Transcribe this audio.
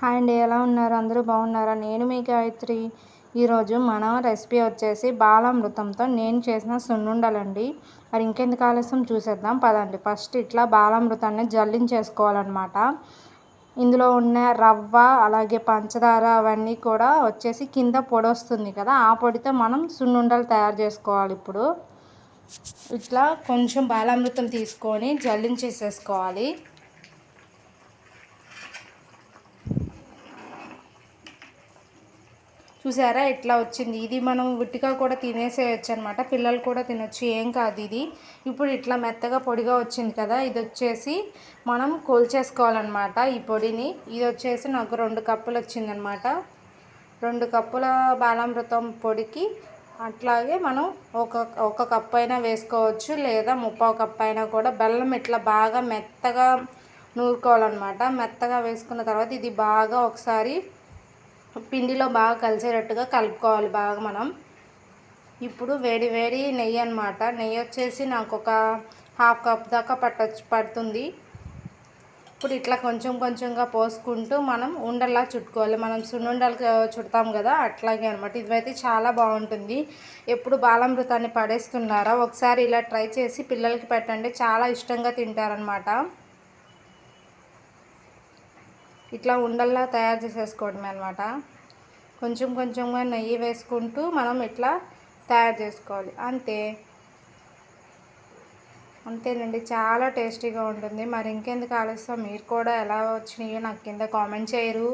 Hi అండి ఎలా ఉన్నారు? అందరూ బాగున్నారా? నేను మీ గాయత్రి. ఈరోజు మన రెసిపీ వచ్చేసి బాలామృతంతో నేను చేసిన సున్నుండలండి. మరి ఇంకెందుకు ఆలస్యం? చూసేద్దాం పదండి. ఫస్ట్ ఇట్లా బాలామృతాన్ని జల్లించేసుకోవాలన్నమాట. ఇందులో ఉన్న రవ్వ అలాగే పంచదార అవన్నీ కూడా వచ్చేసి కింద పొడి వస్తుంది కదా ఆ పొడితో మనం సున్నుండలు తయారు చేసుకోవాలి ఇప్పుడు. ఇట్లా కొంచెం బాలామృతం తీసుకొని జల్లించేసేసుకోవాలి. చూసారా ఇట్లా వచ్చింది? ఇది మనం విట్టిగా కూడా తినేసేయచ్చు అనమాట పిల్లలు కూడా తినొచ్చు. ఏం కాదు ఇది. ఇప్పుడు ఇట్లా మెత్తగా పొడిగా వచ్చింది కదా ఇది వచ్చేసి మనం కోల్చేసుకోవాలన్నమాట ఈ పొడిని. ఇది వచ్చేసి నాకు రెండు కప్పులు వచ్చిందనమాట. రెండు కప్పుల బాలామృతం పొడికి అట్లాగే మనం ఒక ఒక కప్పు అయినా వేసుకోవచ్చు. లేదా ముప్పావు కప్పు అయినా కూడా. బెల్లం ఇట్లా బాగా మెత్తగా నూరుకోవాలన్నమాట మెత్తగా వేసుకున్న తర్వాత ఇది బాగా ఒకసారి పిండిలో బాగా కలిసేటట్టుగా కలుపుకోవాలి బాగా మనం. ఇప్పుడు వేడి వేడి నెయ్యి అనమాట నెయ్యి వచ్చేసి నాకు ఒక హాఫ్ కప్ దాకా పట్టచ్చు పడుతుంది. ఇప్పుడు ఇట్లా కొంచెం కొంచెంగా పోసుకుంటూ మనం ఉండల్లా చుట్టుకోవాలి. మనం సున్నుండలు చుడతాం కదా అట్లాగే అనమాట ఇదైతే చాలా బాగుంటుంది. ఎప్పుడు బాలామృతాన్ని పడేస్తున్నారా ఒకసారి ఇలా ట్రై చేసి పిల్లలకి పెట్టండి. చాలా ఇష్టంగా తింటారనమాట ఇట్లా ఉండల్లా తయారు చేసేసుకోవడమే అనమాట కొంచెం కొంచెంగా నెయ్యి వేసుకుంటూ మనం ఇట్లా తయారు చేసుకోవాలి. అంతే. అంతేనండి. చాలా టేస్టీగా ఉంటుంది. మరి ఇంకెందుకు ఆలస్యం? మీరు కూడా ఎలా వచ్చినాయో నాకు కింద కామెంట్ చేయరు.